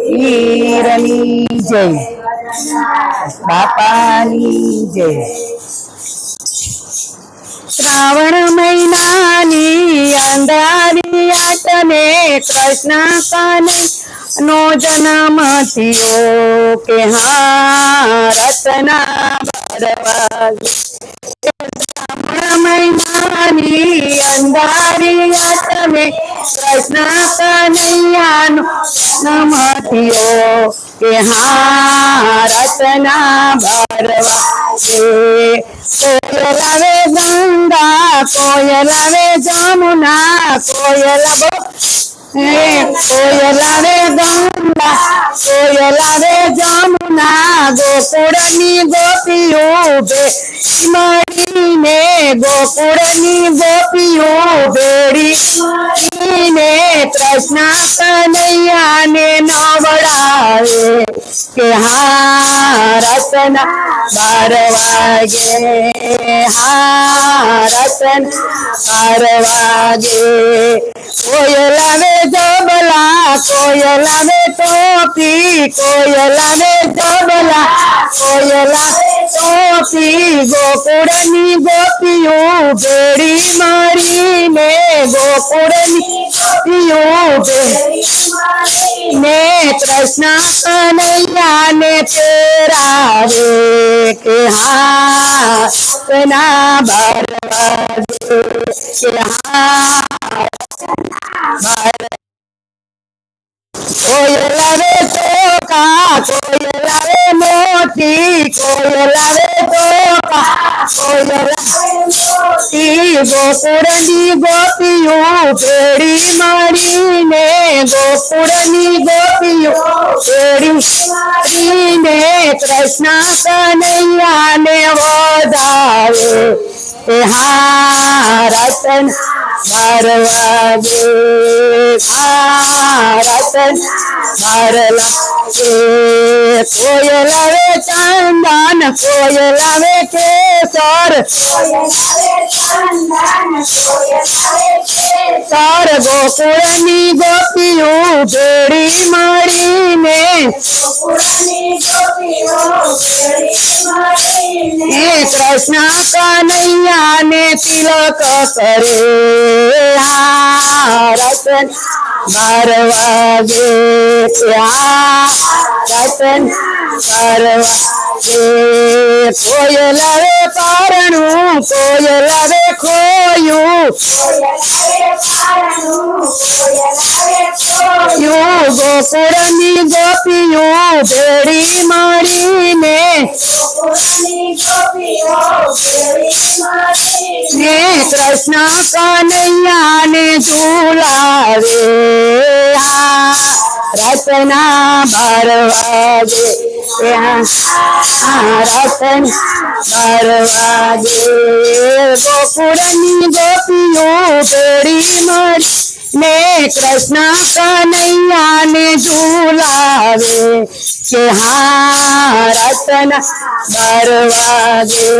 પીરની જય બાપાની જય શ્રાવણ મહિનાની અંધારી આટમે કૃષ્ણ કાન નો જન્મ થયો કે હા રતના બરવા શ્રાવણ મહિનાની અંધારી આટમે કૃષ્ણ કનૈયાનો समथियो के हाँ रतना भरवा दे कोयला रे गंगा कोयला रे जमुना कोयला बो कोयला रे गंगा कोयला रे जमुना। गोकुरनी गोपियों बे सिमरी ने गोकुरनी गोपियों बेरी ने कृष्णा कन्हैया ने नवड़ाए के हाँ बारवागे हाँ बारवागे। कोयला में जबला, कोयला में टोपी, कोयला में गयला तोपी गोपियो, बेड़ी मारी ने गोकुड़नी गोपियो, बेड़ी ने कृष्णा कन्हैया ने तेरा रे के ना भरवा रे तो का मोती कोयलवे तो कोयलती गोपुरनी गोपियू पेड़ी मारी ने गोपुरनी गोपियू पेड़ी मारी ने कृष्णा कन्हैया ने वो दावे हाँ रतन मरवागे हाँ रतन मरला कोयलवे चंदन कोयलावे के सर सर गोकुलनी गोपियो बेड़ी मारी ने कृष्ण कन्हैया ने तिलक करे रतन बारवा गे रतन રતન બાર વાગે કોયલ આવે પારણું કોયલ આવે ખોયું યું ગોકુળની ગોપીઓ ભેળી મળીને ને કૃષ્ણ કનૈયાને ઝુલાવે આ રતના બાર વાગે रतन बरवा दे गोपुरनी गोपियों, तेरी मर ने कृष्ण कन्हैया ने झूलावे। के हाँ रतन बरवा दे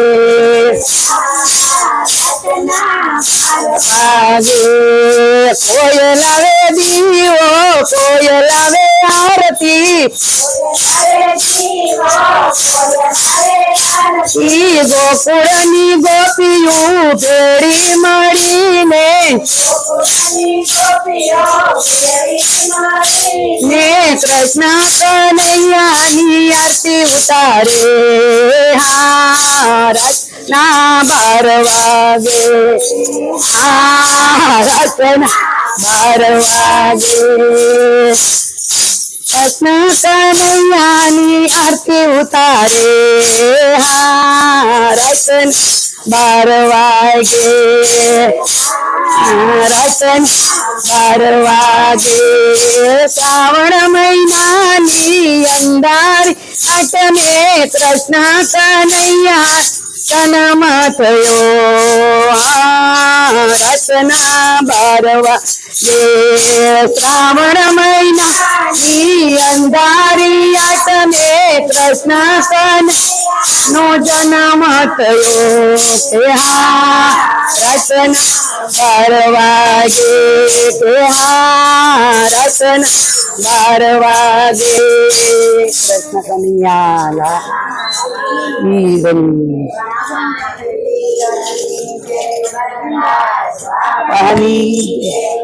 कोयला वे दीओ कोयला वे आरती। ઈ ગોકુળની ગોપીઓ ભેળી મળીને ને કૃષ્ણ કનૈયાની આરતી ઉતારે હા રત્ના બાર વાગે હા રત્ના બાર વાગે कृष्ण कन्हैयानी आरती उतारे. हा रसन बारवागे रासन बारवागे श्रावण महिनानी अंधारी अटमे कृष्ण कन्हैया તનમાં થયો. રસના બારવા જે શ્રાવણ મહિના અંધારી આટમે કૃષ્ણ કનૈયા નો જન્મ થયો કે હા રચના બાર વાગે કે હા રચના બાર વાગે કૃષ્ણ કનૈયા વીરની પાણી